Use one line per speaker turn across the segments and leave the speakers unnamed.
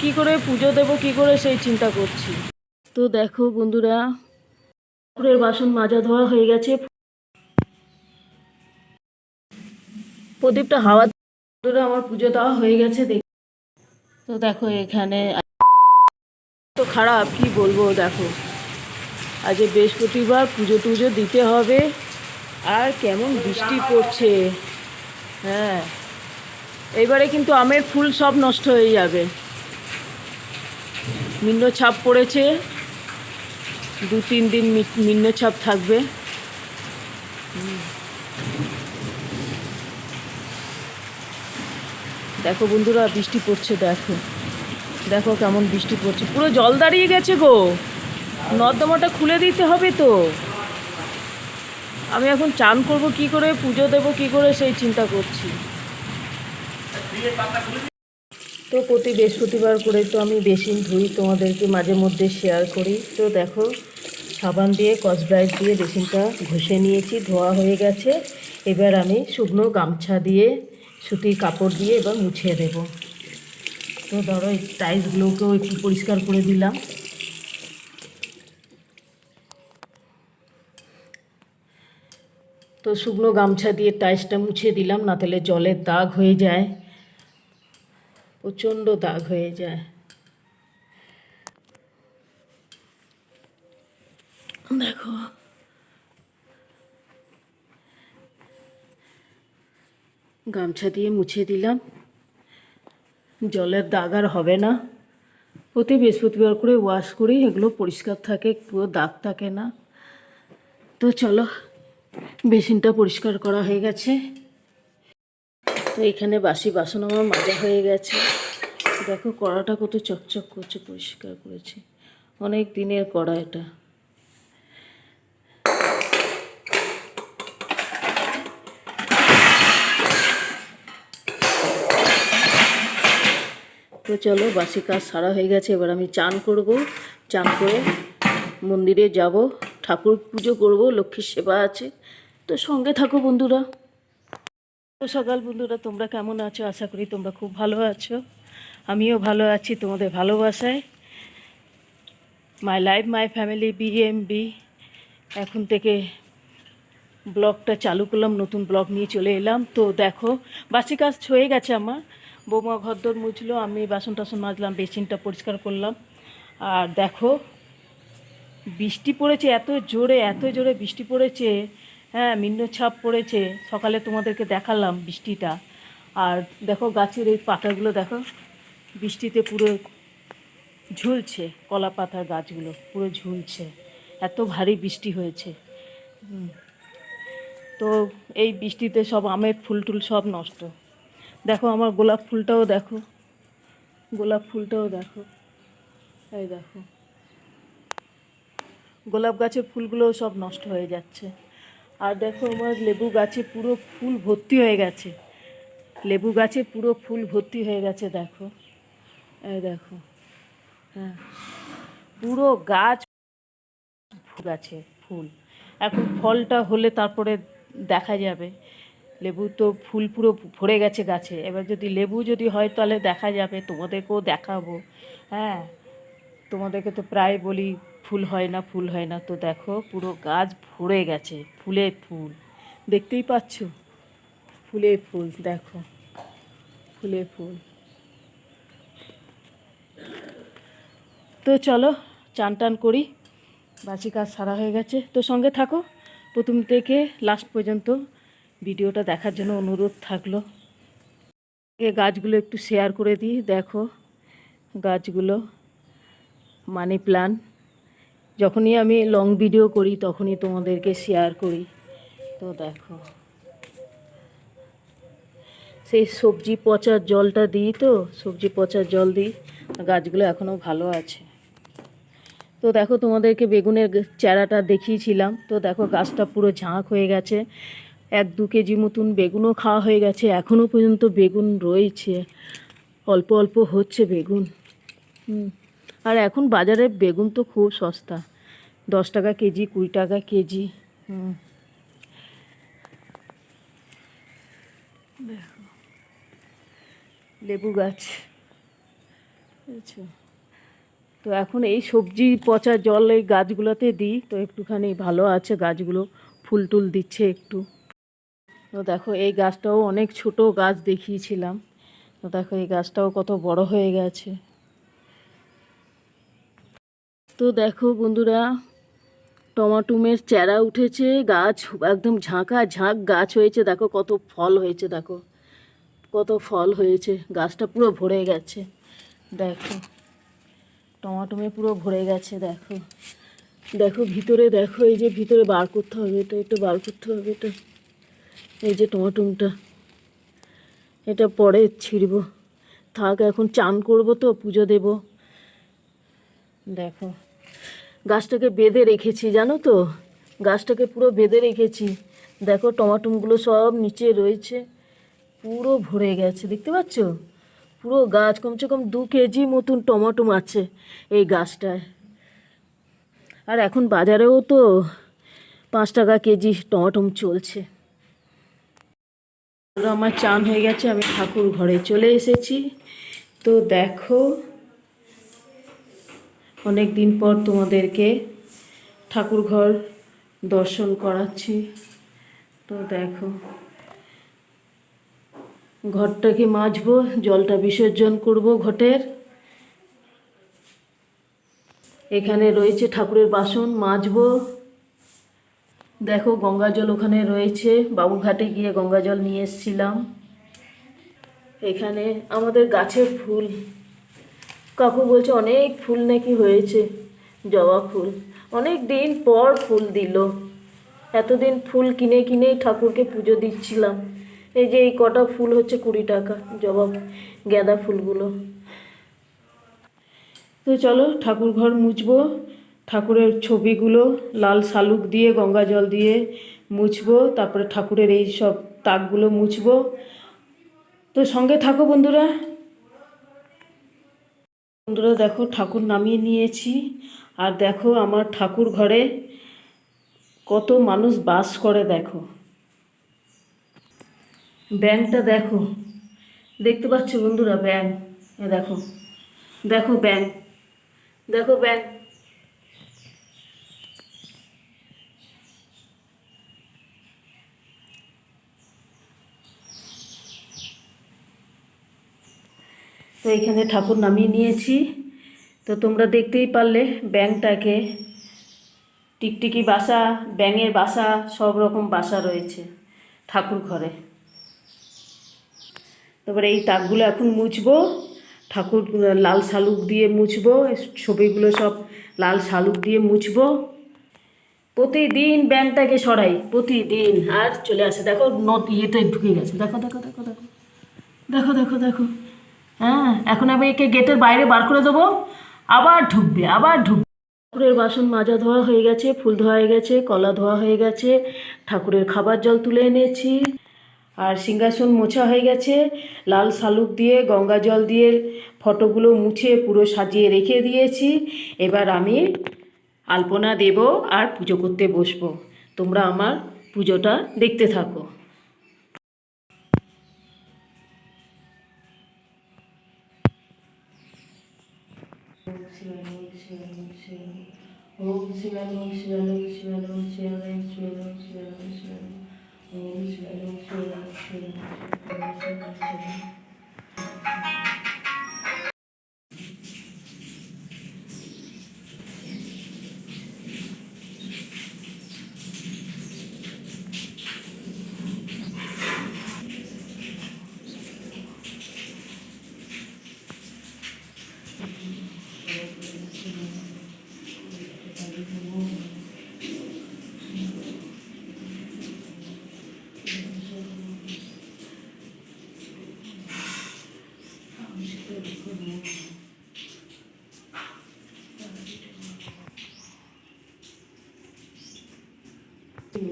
কি করে পুজো দেব, কি করে সেই চিন্তা করছি। তো দেখো বন্ধুরা, ঠাকুরের বাসন মাজা ধোয়া হয়ে গেছে। প্রদীপটা হাওয়া বন্ধুরা, আমার পুজো দেওয়া হয়ে গেছে তো দেখো এখানে তো খারাপ, কি বলব, দেখো। আজ বৃহস্পতিবার, পুজো টুজো দিতে হবে। আর কেমন বৃষ্টি পড়ছে। হ্যাঁ। এবারে কিন্তু আমের ফুল সব নষ্ট হয়ে যাবে। ছাপ পড়েছে। দু, তিন দিন ছাপ থাকবে। দেখো বন্ধুরা, বৃষ্টি পড়ছে, দেখো। দেখো কেমন বৃষ্টি পড়ছে। পুরো জল দাঁড়িয়ে গেছে গো। নর্দমাটা খুলে দিতে হবে তো। আমি এখন চান করব কি করে, পুজো দেব কি করে, সেই চিন্তা করছি। তো প্রতি বৃহস্পতিবার করে তো আমি বেসিন ধুই, তোমাদেরকে মাঝে মধ্যে শেয়ার করি। তো দেখো, সাবান দিয়ে কসব্রাইট দিয়ে বেসিনটা ঘষে নিয়েছি, ধোয়া হয়ে গেছে। এবার আমি শুকনো গামছা দিয়ে, সুতির কাপড় দিয়ে এবার মুছিয়ে দেব। তো ধরো, এই টাইলসগুলোকেও একটু পরিষ্কার করে দিলাম। তো শুকনো গামছা দিয়ে টাইসটা মুছিয়ে দিলাম না তাহলে জলের দাগ হয়ে যায়। প্রচণ্ড দাগ হয়ে যায়। দেখো। গামছা দিয়ে মুছে দিলাম। জলের দাগ আর হবে না। প্রতি বৃহস্পতিবার করে ওয়াশ করি এগুলো পরিষ্কার থাকে, পুরো দাগ থাকে না। তো চলো, বেসিনটা পরিষ্কার করা হয়ে গেছে। তো এখানে বাসি বাসন আমার মাজা হয়ে গেছে। দেখো, কড়াটা কত চকচক করছে, পরিষ্কার করেছি। অনেক দিনের কড়া এটা। তো চলো, বাসি কাজ সারা হয়ে গেছে। এবার আমি চান করব। চান করে মন্দিরে যাব। ঠাকুর পুজো করব, লক্ষ্মীর সেবা আছে। তো সঙ্গে থাকো বন্ধুরা। তো সকাল বন্ধুরা, তোমরা কেমন আছো? আশা করি তোমরা খুব ভালো আছো। আমিও ভালো আছি তোমাদের ভালোবাসায়। মাই লাইফ মাই ফ্যামিলি বিএমবি এখন থেকে ব্লগটা চালু করলাম, নতুন ব্লগ নিয়ে চলে এলাম। তো দেখো, বাসি কাজ হয়ে গেছে আমার। বৌমা ঘরদোর মুছলো, আমি বাসন টাসন মাজলাম, বেসিনটা পরিষ্কার করলাম। আর দেখো, বৃষ্টি পড়েছে, এত জোরে এত জোরে বৃষ্টি পড়েছে। হ্যাঁ মিন্ন ছাপ পড়েছে। সকালে তোমাদেরকে দেখালাম বৃষ্টিটা। আর দেখো গাছের এই পাতাগুলো দেখো, বৃষ্টিতে পুরো ঝুলছে, কলা পাতার গাছগুলো পুরো ঝুলছে। এত ভারী বৃষ্টি হয়েছে। তো এই বৃষ্টিতে সব আমের ফুল টুল সব নষ্ট। দেখো আমার গোলাপ ফুলটাও দেখো। গোলাপ ফুলটাও দেখো। এই দেখো। গোলাপ গাছের ফুলগুলোও সব নষ্ট হয়ে যাচ্ছে। আর দেখো আমার লেবু গাছে পুরো ফুল ভর্তি হয়ে গেছে। লেবু গাছে পুরো ফুল ভর্তি হয়ে গেছে, দেখো। এই দেখো। হ্যাঁ। পুরো গাছ গাছে, ফুল। এখন ফলটা হলে তারপরে দেখা যাবে। লেবু তো ফুল পুরো ভরে গেছে গাছে। এবার যদি লেবু যদি হয় তাহলে দেখা যাবে, তোমাদেরকেও দেখাবো। হ্যাঁ। তোমাদেরকে তো প্রায় বলি ফুল হয় না, ফুল হয় না। তো দেখো পুরো গাছ ভরে গেছে, ফুলে ফুল। দেখতেই পাচ্ছ? ফুলে ফুল, দেখো। ফুলে ফুল। তো চলো, চান টান করি। বাসি কাজ সারা হয়ে গেছে। তো সঙ্গে থাকো। প্রথম থেকে লাস্ট পর্যন্ত ভিডিওটা দেখার জন্য অনুরোধ থাকল। এ গাছগুলো একটু শেয়ার করে দিই। দেখো গাছগুলো মানি প্ল্যান যখনই আমি লং ভিডিও করি, তখনই তোমাদেরকে শেয়ার করি। তো দেখো। সেই সবজি পচার জলটা দিই তো, সবজি পচার জল দিই, গাছগুলো এখনও ভালো আছে। তো দেখো, তোমাদেরকে বেগুনের চারাটা দেখিয়েছিলাম। তো দেখো, গাছটা পুরো ঝাঁক হয়ে গেছে। এক দু কেজি মতন বেগুনও খাওয়া হয়ে গেছে। এখনও পর্যন্ত বেগুন রয়েছে। অল্প অল্প হচ্ছে বেগুন। হুম। আর এখন বাজারে বেগুন তো খুব সস্তা। দশ টাকা কেজি, কুড়ি টাকা কেজি। লেবু গাছ। তো এখন এই সবজি পচা জল এই গাছগুলোতে দিই। তো একটুখানি ভালো আছে গাছগুলো। ফুল টুল দিচ্ছে একটু। তো দেখো, এই গাছটাও অনেক ছোট গাছ দেখিয়েছিলাম। তো দেখো, এই গাছটাও কত বড় হয়ে গেছে। তো দেখো বন্ধুরা, টমাটুমের চারা উঠেছে, গাছ একদম ঝাঁকা ঝাঁক গাছ হয়েছে, দেখো কত ফল হয়েছে, দেখো কত ফল হয়েছে, গাছটা পুরো ভরে গেছে, দেখো টমাটোমে পুরো ভরে গেছে, দেখো দেখো ভিতরে, দেখো এই যে ভিতরে বার করতে হবে, এটা একটু বার করতে হবে, এটা এই যে টমাটোমটা, এটা পরে ছিঁড়ব, থাক এখন চান করব তো, পুজো দেব, দেখো গাছটাকে বেঁধে রেখেছি, জানো তো? গাছটাকে পুরো বেঁধে রেখেছি। দেখো, টমাটোমগুলো সব নিচে রয়েছে। পুরো ভরে গেছে, দেখতে পাচ্ছ? পুরো গাছ, কমসে কম দু কেজি মতন টমাটোম আছে এই গাছটায়। আর এখন বাজারেও তো পাঁচ টাকা কেজি টমাটোম চলছে। আমার চান হয়ে গেছে, আমি ঠাকুর ঘরে চলে এসেছি। তো দেখো অনেক দিন পর তোমাদেরকে ঠাকুর ঘর দর্শন করাচ্ছি। তো দেখো ঘরটাকে মাজবো, জলটা বিসর্জন করব ঘটের? এখানে রয়েছে ঠাকুরের বাসন, মাজবো। দেখো, গঙ্গা জল ওখানে রয়েছে। বাবুঘাটে গিয়ে গঙ্গা জল নিয়ে এসেছিলাম। এখানে আমাদের গাছের ফুল কাকু বলছে, অনেক ফুল নাকি হয়েছে? জবা ফুল। অনেক দিন পর ফুল দিল। এতদিন ফুল কিনে কিনেই ঠাকুরকে পুজো দিচ্ছিলাম। এই যে এই কটা ফুল হচ্ছে কুড়ি টাকা, জবা গাঁদা ফুলগুলো। তো চলো ঠাকুর ঘর মুছবো, ঠাকুরের ছবিগুলো, লাল শালুক দিয়ে, গঙ্গা জল দিয়ে মুছবো, তারপরে ঠাকুরের এই সব তাকগুলো মুছবো। তো সঙ্গে থাকো বন্ধুরা। বন্ধুরা দেখো, ঠাকুর নামিয়ে নিয়েছি। আর দেখো, আমার ঠাকুর ঘরে কত মানুষ বাস করে, দেখো। ব্যাংকটা দেখো। দেখতে পাচ্ছ বন্ধুরা, ব্যাংক। দেখো দেখো ব্যাংক। দেখো ব্যাংক। তো এখানে ঠাকুর নামিয়ে নিয়েছি। তো তোমরা দেখতেই পারলে ব্যাংকটাকে। টিকটিকি বাসা, ব্যাঙের বাসা, সব রকম বাসা রয়েছে ঠাকুর ঘরে। তারপরে এই তাকগুলো এখন মুছবো। ঠাকুর, লাল শালুক দিয়ে মুছবো। ছবিগুলো সব লাল শালুক দিয়ে মুছবো। প্রতিদিন ব্যাংকটাকে সরাই, প্রতিদিন। আর চলে আসে, দেখো নদ ইয়েতে ঢুকে গেছে। দেখো দেখো দেখো দেখো। দেখো দেখো দেখো। হ্যাঁ এখন আমি একে গেটের বাইরে বার করে দেবো। আবার ঢুকবে আবার ঢুকবে ঠাকুরের বাসন মাজা ধোয়া হয়ে গেছে, ফুল ধোয়া হয়ে গেছে, কলা ধোয়া হয়ে গেছে, ঠাকুরের খাবার জল তুলে এনেছি, আর সিংহাসন মোছা হয়ে গেছে, লাল শালুক দিয়ে, গঙ্গা জল দিয়ে ফটোগুলো মুছে পুরো সাজিয়ে রেখে দিয়েছি। এবার আমি আলপনা দেব আর পুজো করতে বসবো। তোমরা আমার পুজোটা দেখতে থাকো। ओम शिवाय ओम शिवाय ओम शिवाय ओम शिवाय ओम शिवाय ओम शिवाय ओम शिवाय ओम शिवाय ओम शिवाय ओम शिवाय ओम शिवाय ओम शिवाय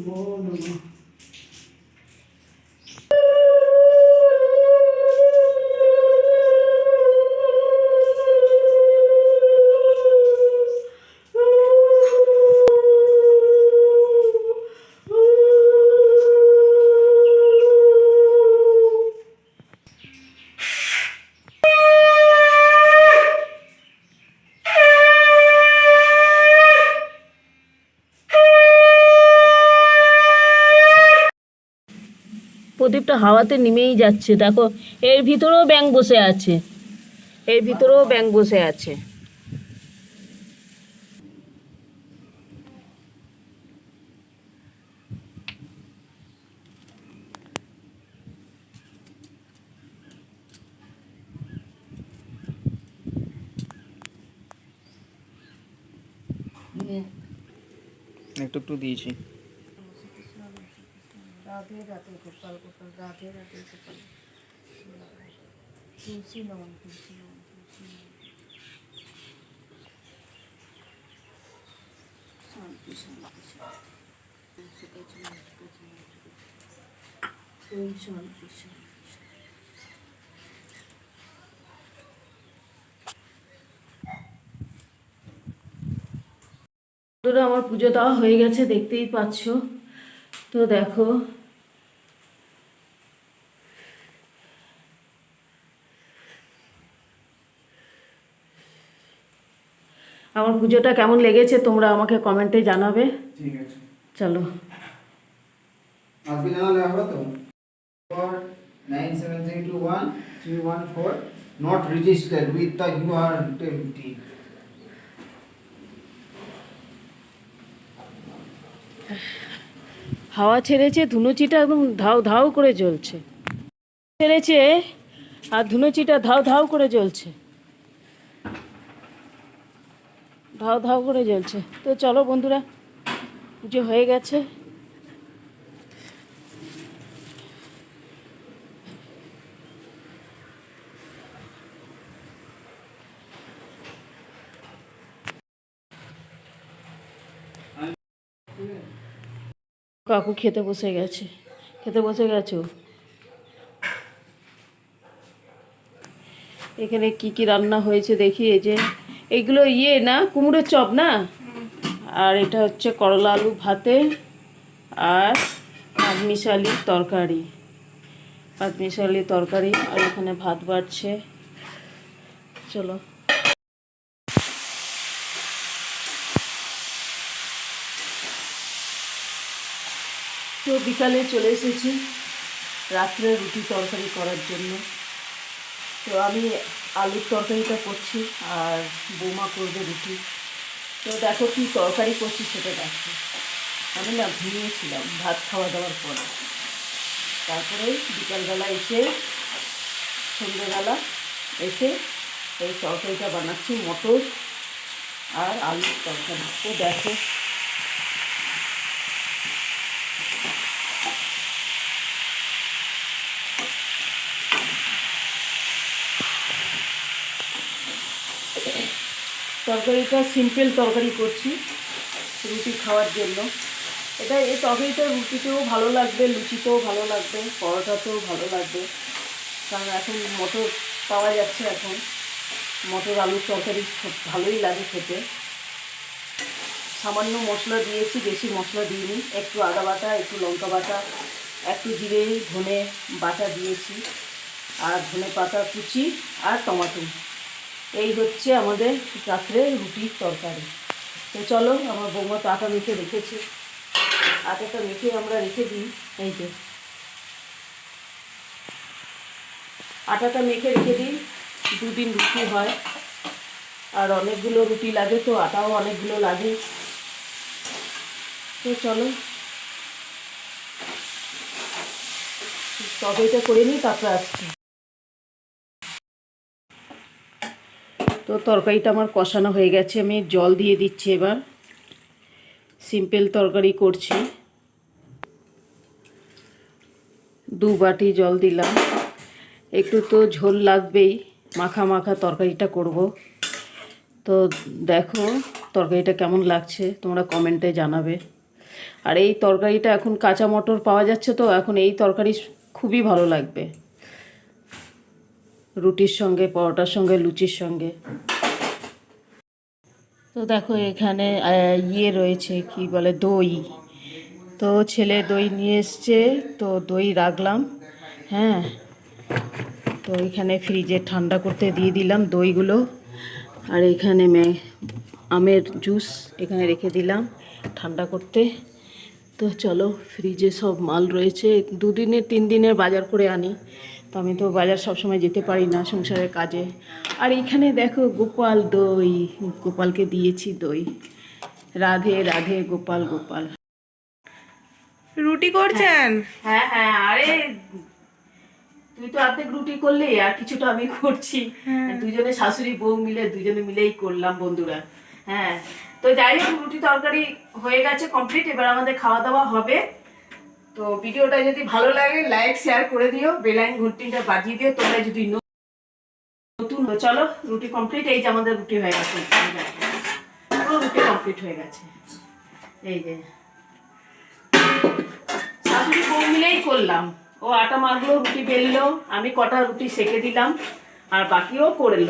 boğulumu. প্রচুরটা হাওয়াতে নেমেই যাচ্ছে, দেখো, এর ভিতরেও ব্যাং বসে আছে। এর ভিতরেও ব্যাং বসে আছে।
একটু একটু দিয়েছি।
রাধে রাধে গোপাল গোপাল রাধে রাধে গোপাল তুলসী নমন তুলসী নমন তুলসী নমন আমার পুজো দেওয়া হয়ে গেছে, দেখতেই পাচ্ছ। তো দেখো আমার পুজোটা কেমন লেগেছে তোমরা আমাকে কমেন্টে জানাবে।
ঠিক আছে।
চলো।
আজকে জানালে হবে তো? Nine seven three two one three one four not registered with the UR T
হাওয়া ছেড়েছে ধুনুচিটা একদম ধাউ ধাউ করে জ্বলছে। ছেড়েছে আর ধুনুচিটা ধাউ ধাউ করে জ্বলছে। ধাউ ধাও করে জ্বলছে। তো চলো বন্ধুরা, পুজো হয়ে গেছে। কাকু খেতে বসে গেছে। খেতে বসে গেছো? এখানে কি কি রান্না হয়েছে দেখি এই যে। এইগুলো ইয়ে না, কুমড়োর চপ না? আর এটা হচ্ছে করলা আলু ভাতে আর পাঁচমিশালি তরকারি। পাঁচমিশালি তরকারি আর এখানে ভাত বাড়ছে। চলো। তো বিকালে চলে এসেছি রাত্রে রুটি তরকারি করার জন্য। তো আমি আলুর তরকারিটা করছি আর বৌমা করবে রুটি। তো দেখো কি তরকারি করছি সেটা দেখো। আমি না ঘুমিয়েছিলাম ভাত খাওয়া দাওয়ার পরে। তারপরে বিকালবেলা এসে, সন্ধ্যেবেলা এসে এই তরকারিটা বানাচ্ছি, মটর আর আলুর তরকারি। তো দেখো তরকারিটা সিম্পল তরকারি করছি, রুটি খাওয়ার জন্য। এটা এই তরকারিটা রুটিতেও ভালো লাগবে, লুচিতেও ভালো লাগবে, পরোটাতেও ভালো লাগবে। কারণ এখন মটর পাওয়া যাচ্ছে এখন। মটর আলুর তরকারি খুব ভালোই লাগে খেতে। সামান্য মশলা দিয়েছি, বেশি মশলা দিইনি। একটু আদা বাটা, একটু লঙ্কা বাটা, একটু জিরে, ধনে বাটা দিয়েছি। আর ধনে পাতা, কুচি আর টমাটো। এই হচ্ছে আমাদের রাত্রে রুটির তরকারি। তো চলো, আমার বৌমা তো আটা মেখে রেখেছে। আটাটা মেখে আমরা রেখে দিই। এই যে। আটাটা মেখে রেখে দিই। দুদিন রুটি হয়। আর অনেকগুলো রুটি লাগে তো, আটাও অনেকগুলো লাগে। তো চলো। তরকারিটা করে নিই, তারপরে আসছি। তো তরকারিটা আমার কষানো হয়ে গেছে। আমি জল দিয়ে দিচ্ছি এবার। সিম্পল তরকারি করছি। দু বাটি জল দিলাম। একটু তো ঝোল লাগবেই। মাখা মাখা তরকারিটা করব। তো দেখো তরকারিটা কেমন লাগছে, তোমরা কমেন্টে জানাবে। আর এই তরকারিটা এখন কাঁচা মটর পাওয়া যাচ্ছে তো, এখন এই তরকারি খুবই ভালো লাগবে। রুটির সঙ্গে, পরোটার সঙ্গে, লুচির সঙ্গে। তো দেখো, এখানে ইয়ে রয়েছে, কি বলে, দই। তো ছেলে দই নিয়ে এসছে, তো দই রাখলাম হ্যাঁ। তো এখানে ফ্রিজে ঠান্ডা করতে দিয়ে দিলাম দইগুলো। আর এখানে মে, আমের জুস এখানে রেখে দিলাম ঠান্ডা করতে। তো চলো, ফ্রিজে সব মাল রয়েছে, দুদিনের তিন দিনের বাজার করে আনি। তো আমি তো বাজার সবসময় যেতে পারি না সংসারের কাজে। আর এখানে দেখো গোপাল দই গোপালকে দিয়েছি দই। রাধে রাধে গোপাল গোপাল।
রুটি করছেন?
হ্যাঁ হ্যাঁ আরে তুই তো অর্ধেক রুটি করলি আর কিছুটা আমি করছি। দুজনে শাশুড়ি বউ মিলে দুজনে মিলেই করলাম বন্ধুরা। হ্যাঁ তো যাই হোক রুটি তরকারি হয়ে গেছে কমপ্লিট এবার আমাদের খাওয়া দাওয়া হবে। তো ভিডিওটা যদি ভালো লাগে লাইক শেয়ার করে দিও। বেলাইন ঘন্টিটা বাজিয়ে দিও। তোমরা যদি নতুন চলো, রুটি কমপ্লিট এই যে আমাদের রুটি হয়ে গেছে। পুরো রুটি কমপ্লিট হয়ে গেছে। এই যে। শাশুড়ি বউ মিলেই করলাম। ও আটা মাখলো, রুটি বেললো, আমি কটা রুটি সেকে দিলাম, আর বাকিও করল।